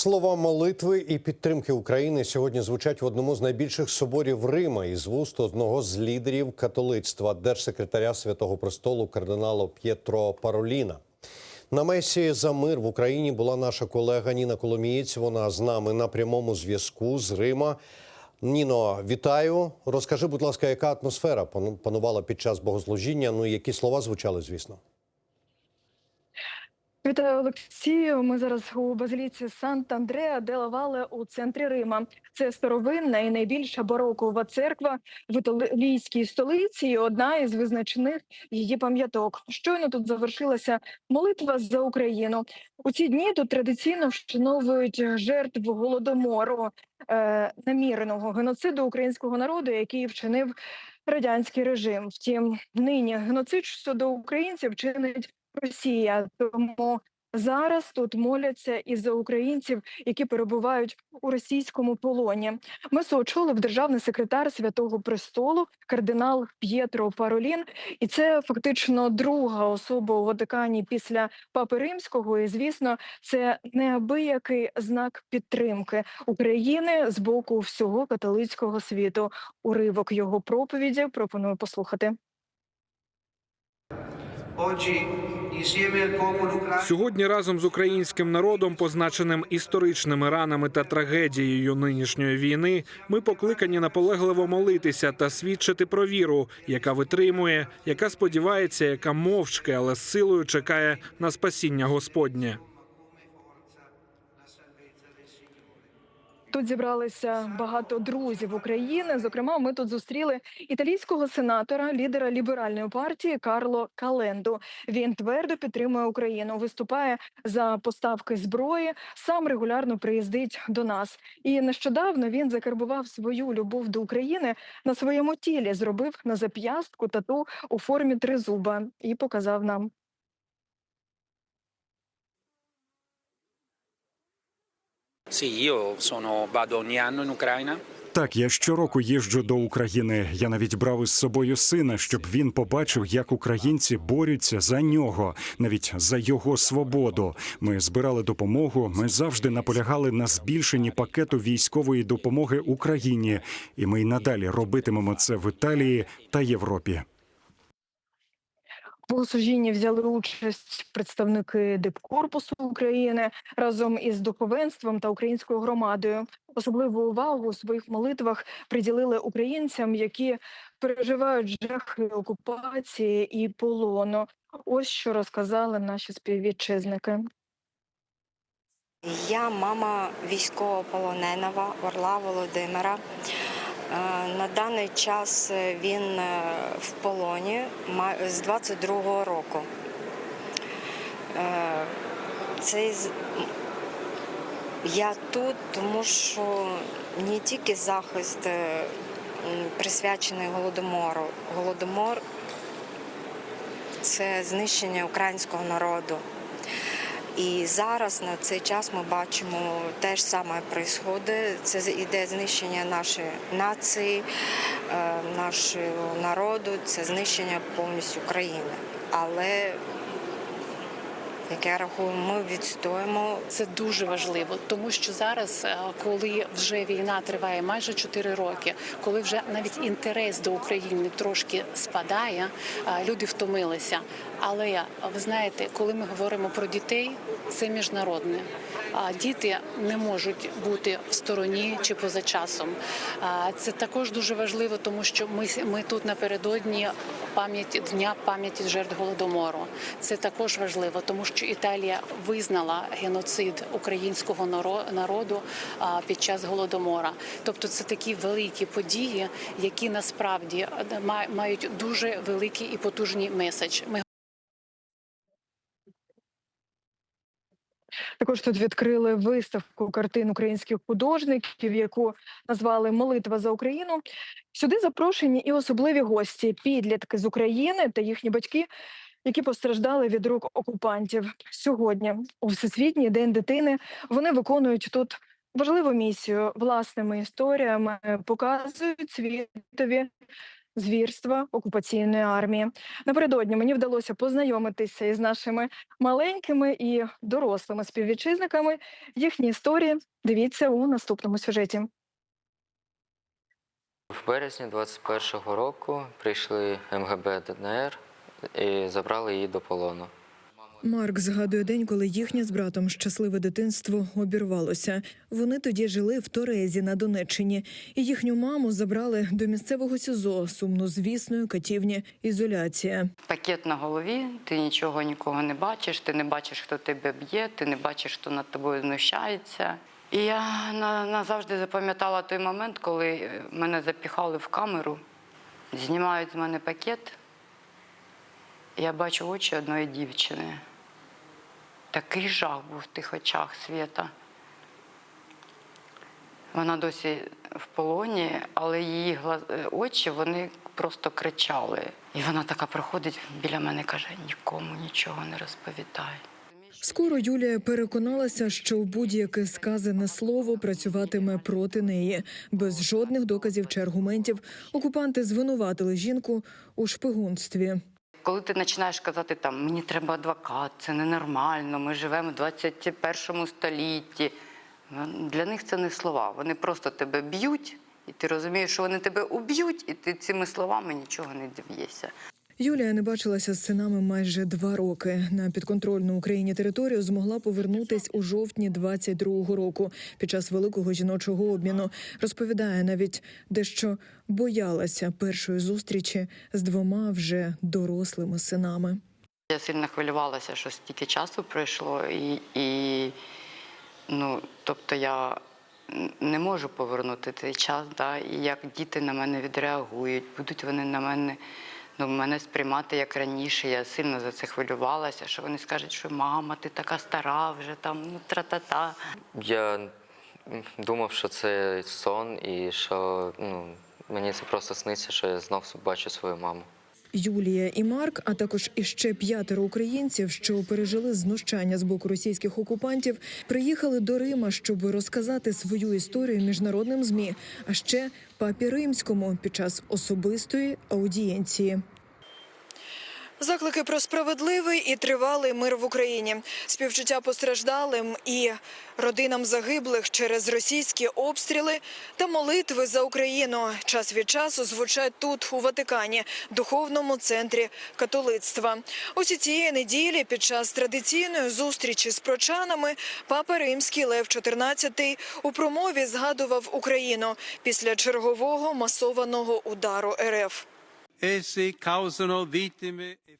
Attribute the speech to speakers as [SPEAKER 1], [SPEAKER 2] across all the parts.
[SPEAKER 1] Слова молитви і підтримки України сьогодні звучать в одному з найбільших соборів Рима із вуст одного з лідерів католицтва, держсекретаря Святого Престолу кардинала П'єтро Пароліна. На месі за мир в Україні була наша колега Ніна Коломієць. Вона з нами на прямому зв'язку з Рима. Ніно, вітаю. Розкажи, будь ласка, яка атмосфера пану- панувала під час богослужіння? Ну і які слова звучали, звісно.
[SPEAKER 2] Вітаю, Олексію. Ми зараз у базиліці Сант-Андреа де Лавале у центрі Рима. Це старовинна і найбільша барокова церква в італійській столиці. і Одна із визначених її пам'яток. Щойно тут завершилася молитва за Україну. У ці дні тут традиційно вшановують жертв голодомору, е, наміреного геноциду українського народу, який вчинив радянський режим. Втім, нині геноцид щодо українців чинить Росія. Тому зараз тут моляться і за українців, які перебувають у російському полоні. Месу очолив державний секретар Святого Престолу, кардинал П'єтро Паролін. І це фактично друга особа у Ватикані після Папи Римського. І звісно, це неабиякий знак підтримки України з боку всього католицького світу. Уривок його проповіді пропоную послухати.
[SPEAKER 3] Oggi,
[SPEAKER 4] Сьогодні разом з українським народом, позначеним історичними ранами та трагедією нинішньої війни, ми покликані наполегливо молитися та свідчити про віру, яка витримує, яка сподівається, яка мовчки, але з силою чекає на спасіння Господнє.
[SPEAKER 2] Тут зібралися багато друзів України. Зокрема, ми тут зустріли італійського сенатора, лідера ліберальної партії Карло Календу. Він твердо підтримує Україну, виступає за поставки зброї. Сам регулярно приїздить до нас. І нещодавно він закарбував свою любов до України на своєму тілі, зробив на зап'ястку тату у формі тризуба і показав нам.
[SPEAKER 5] Так, я щороку їжджу до України. Я навіть брав із собою сина, щоб він побачив, як українці борються за нього, навіть за його свободу. Ми збирали допомогу. Ми завжди наполягали на збільшенні пакету військової допомоги Україні, і ми й надалі робитимемо це в Італії та Європі.
[SPEAKER 2] Богослужінні взяли участь представники дипкорпусу України разом із духовенством та українською громадою. Особливу увагу у своїх молитвах приділили українцям, які переживають жахи окупації і полону. Ось що розказали наші співвітчизники.
[SPEAKER 6] Я мама військовополоненого Орла Володимира. Е, На даний час е, він е, в полоні з 22-го року. Цей я тут, тому що не тільки захист присвячений голодомору. Голодомор це знищення українського народу. І зараз на цей час ми бачимо те ж саме відбувається. Це іде знищення нашої нації, е, нашого народу, це знищення повністю країни. Але як я рахую, ми відстоїмо
[SPEAKER 7] Це дуже важливо, тому що зараз, е, коли вже війна триває майже 4 роки, коли вже навіть інтерес до України трошки спадає, е, люди втомилися. Але ви знаєте, коли ми говоримо про дітей, це міжнародне. Діти не можуть бути в стороні чи поза часом. Це також дуже важливо, тому що ми, ми тут напередодні пам'яті дня пам'яті жертв голодомору. Це також важливо, тому що Італія визнала геноцид українського наро- народу під час голодомора. Тобто, це такі великі події, які насправді мають дуже великий і потужний меседж.
[SPEAKER 2] Також тут відкрили виставку картин українських художників, яку назвали Молитва за Україну. Сюди запрошені і особливі гості, підлітки з України та їхні батьки, які постраждали від рук окупантів. Сьогодні, у Всесвітній день дитини, вони виконують тут важливу місію власними історіями, показують світові
[SPEAKER 8] звірства окупаційної армії. Напередодні мені вдалося познайомитися із нашими маленькими і дорослими співвітчизниками. Їхні історії дивіться у наступному сюжеті.
[SPEAKER 9] В березні 21-го року прийшли МГБ ДНР і забрали її до полону.
[SPEAKER 2] Марк згадує день, коли їхнє з братом щасливе дитинство обірвалося. Вони тоді жили в Торезі на Донеччині, і їхню маму забрали до місцевого СІЗО сумнозвісної катівні ізоляція.
[SPEAKER 10] Пакет на голові, ти нічого нікого не бачиш, ти не бачиш, хто тебе б'є, ти не бачиш, хто над тобою знущається. І я на- назавжди запам'ятала той момент, коли мене запіхали в камеру, знімають з мене пакет. Я бачу очі одної дівчини. Такий жах був в тих очах свята. Вона досі в полоні, але її глаз- е, очі вони просто кричали. І вона така проходить біля мене каже: нікому нічого не розповідай.
[SPEAKER 2] Скоро Юлія переконалася, що будь-яке сказане слово працюватиме проти неї. Без жодних доказів чи аргументів окупанти звинуватили жінку у шпигунстві.
[SPEAKER 10] Коли ти починаєш казати там мені треба адвокат, це ненормально, ми живемо в 21 столітті. ну, Для них це не слова. Вони просто тебе б'ють, і ти розумієш, що вони тебе уб'ють, і ти цими словами нічого не доб'єшся.
[SPEAKER 2] Юлія не бачилася з синами майже два роки. На підконтрольну Україні територію змогла повернутись у жовтні 22-го року під час великого жіночого обміну. Розповідає навіть дещо боялася першої зустрічі з двома вже дорослими синами.
[SPEAKER 10] Я сильно хвилювалася, що стільки часу пройшло, і, і ну, тобто я не можу повернути цей час, да, і як діти на мене відреагують, будуть вони на мене, ну, мене сприймати як раніше. Я сильно за це хвилювалася, що вони скажуть, що мама, ти така стара вже там, ну тра-та-та.
[SPEAKER 9] Я думав, що це сон, і що ну, мені це просто сниться, що я знов бачу свою маму.
[SPEAKER 2] Юлія і Марк, а також іще п'ятеро українців, що пережили знущання з боку російських окупантів, приїхали до Рима, щоб розказати свою історію міжнародним змі, а ще папі римському під час особистої аудієнції. Заклики про справедливий і тривалий мир в Україні, співчуття постраждалим і родинам загиблих через російські обстріли та молитви за Україну час від часу звучать тут, у Ватикані, духовному центрі католицтва. Усі цієї неділі під час традиційної зустрічі з прочанами папа римський Лев XIV у промові згадував Україну після чергового масованого удару РФ.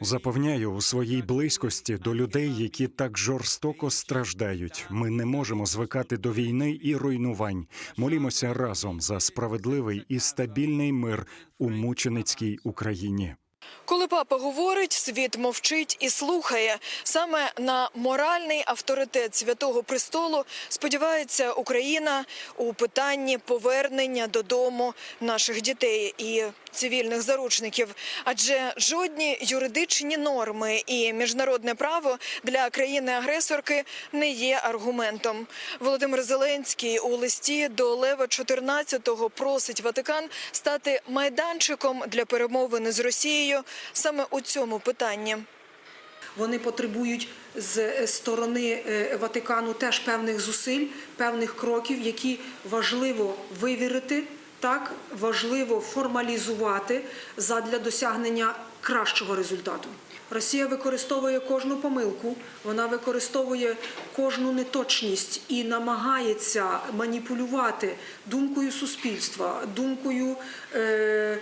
[SPEAKER 5] Запевняю у своїй близькості до людей, які так жорстоко страждають. Ми не можемо звикати до війни і руйнувань. Молімося разом за справедливий і стабільний мир у мученицькій Україні.
[SPEAKER 2] Коли папа говорить, світ мовчить і слухає. Саме на моральний авторитет святого престолу сподівається Україна у питанні повернення додому наших дітей і цивільних заручників. Адже жодні юридичні норми і міжнародне право для країни-агресорки не є аргументом. Володимир Зеленський у листі до Лева XIV просить Ватикан стати майданчиком для перемовини з Росією саме у цьому питанні.
[SPEAKER 11] Вони потребують з сторони е, Ватикану теж певних зусиль, певних кроків, які важливо вивірити, так важливо формалізувати задля досягнення кращого результату. Росія використовує кожну помилку, вона використовує кожну неточність і намагається маніпулювати думкою суспільства, думкою е,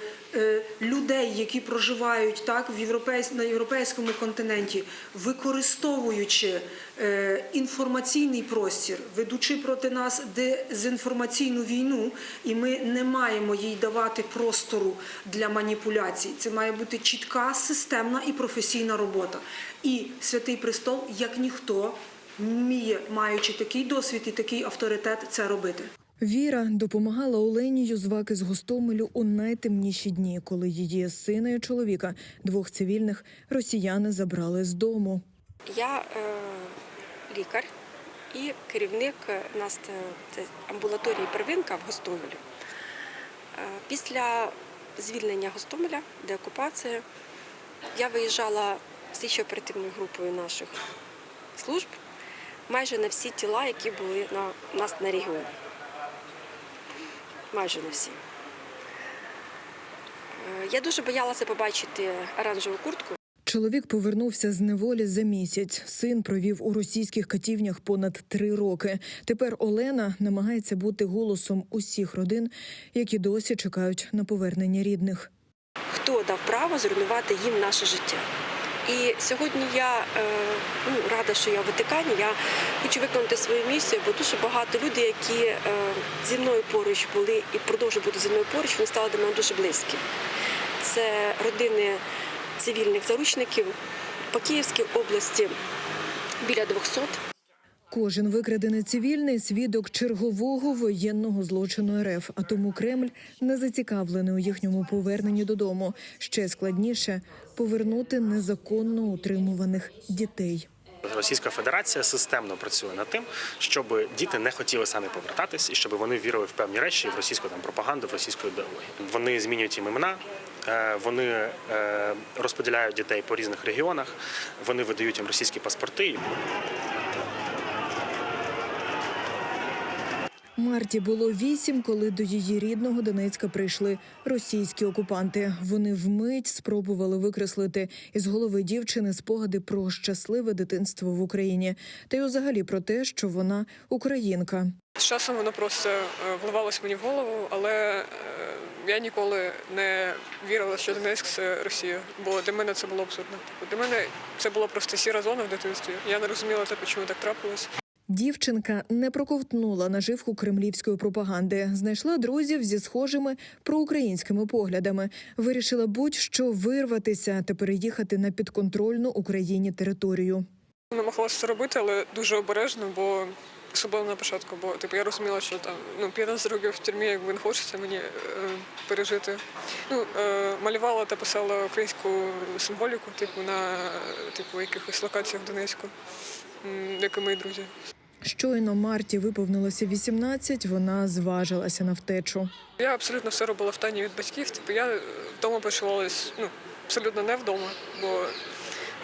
[SPEAKER 11] людей, які проживають так в європейсь... на європейському континенті, використовуючи е, інформаційний простір, ведучи проти нас дезінформаційну війну, і ми не маємо їй давати простору для маніпуляцій. Це має бути чітка, системна і професійна робота. І святий престол, як ніхто, вміє, маючи такий досвід і такий авторитет, це робити.
[SPEAKER 2] Віра допомагала Олені Юзваки з Гостомелю у найтемніші дні, коли її сина і чоловіка, двох цивільних, росіяни забрали з дому.
[SPEAKER 6] Я е, лікар і керівник е, нас е, це амбулаторії первинка в Гостомелі. Е, після звільнення Гостомеля, деокупація. Я виїжджала слідчо-оперативною групою наших служб майже на всі тіла, які були на нас на регіоні. Майже на всі. Е, Я дуже боялася побачити оранжеву куртку.
[SPEAKER 2] Чоловік повернувся з неволі за місяць. Син провів у російських катівнях понад три роки. Тепер Олена намагається бути голосом усіх родин, які досі чекають на повернення рідних.
[SPEAKER 6] хто дав право зруйнувати їм наше життя. І сьогодні я е, ну, рада, що я в Ватикані. Я хочу виконати свою місію, бо дуже багато людей, які е, зі мною поруч були і продовжують бути зі мною поруч, вони стали до мене дуже близькі. Це родини цивільних заручників по Київській області біля 200.
[SPEAKER 2] Кожен викрадений цивільний свідок чергового воєнного злочину РФ. А тому Кремль не зацікавлений у їхньому поверненні додому. Ще складніше повернути незаконно утримуваних дітей.
[SPEAKER 12] Російська Федерація системно працює над тим, щоб діти не хотіли самі повертатись і щоб вони вірили в певні речі в російську там пропаганду, в російську ідеологію. Вони змінюють їм імена, е, вони е, розподіляють дітей по різних регіонах, вони видають їм російські паспорти.
[SPEAKER 2] Марті було вісім, коли до її рідного Донецька прийшли російські окупанти. Вони вмить спробували викреслити із голови дівчини спогади про щасливе дитинство в Україні, та й взагалі про те, що вона українка.
[SPEAKER 13] З часом воно просто е, вливалось мені в голову, але е, я ніколи не вірила, що Донецьк це Росія, бо для мене це було абсурдно. Для мене це була просто сіра зона в дитинстві. Я не розуміла те, чому так трапилось.
[SPEAKER 2] Дівчинка не проковтнула наживку кремлівської пропаганди, знайшла друзів зі схожими проукраїнськими поглядами. Вирішила будь-що вирватися та переїхати на підконтрольну Україні територію.
[SPEAKER 13] Намагалася це робити, але дуже обережно, бо особливо на початку, бо типу я розуміла, що там ну 15 років в тюрмі, якби не хочеться мені е, пережити. Ну е, малювала та писала українську символіку, типу на типу якихось локаціях в Донецьку, як і мої друзі.
[SPEAKER 2] Щойно Марті виповнилося 18, вона зважилася на втечу.
[SPEAKER 13] Я абсолютно все робила в тайні від батьків. Типу я вдома почувалася ну, абсолютно не вдома, бо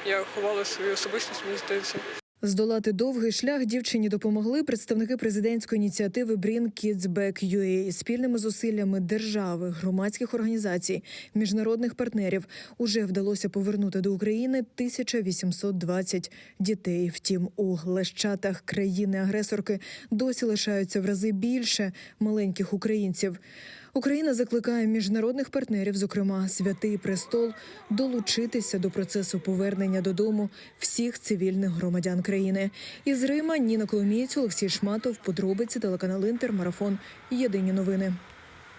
[SPEAKER 13] я ховала свою особистість, мені здається.
[SPEAKER 2] Здолати довгий шлях дівчині допомогли представники президентської ініціативи Bring Kids Back UA. спільними зусиллями держави, громадських організацій, міжнародних партнерів уже вдалося повернути до України 1820 дітей. Втім, у лещатах країни-агресорки досі лишаються в рази більше маленьких українців. Україна закликає міжнародних партнерів, зокрема Святий Престол, долучитися до процесу повернення додому всіх цивільних громадян країни. Із Рима Ніна Коломієць, Олексій Шматов, подробиці телеканал Інтер, марафон. Єдині новини.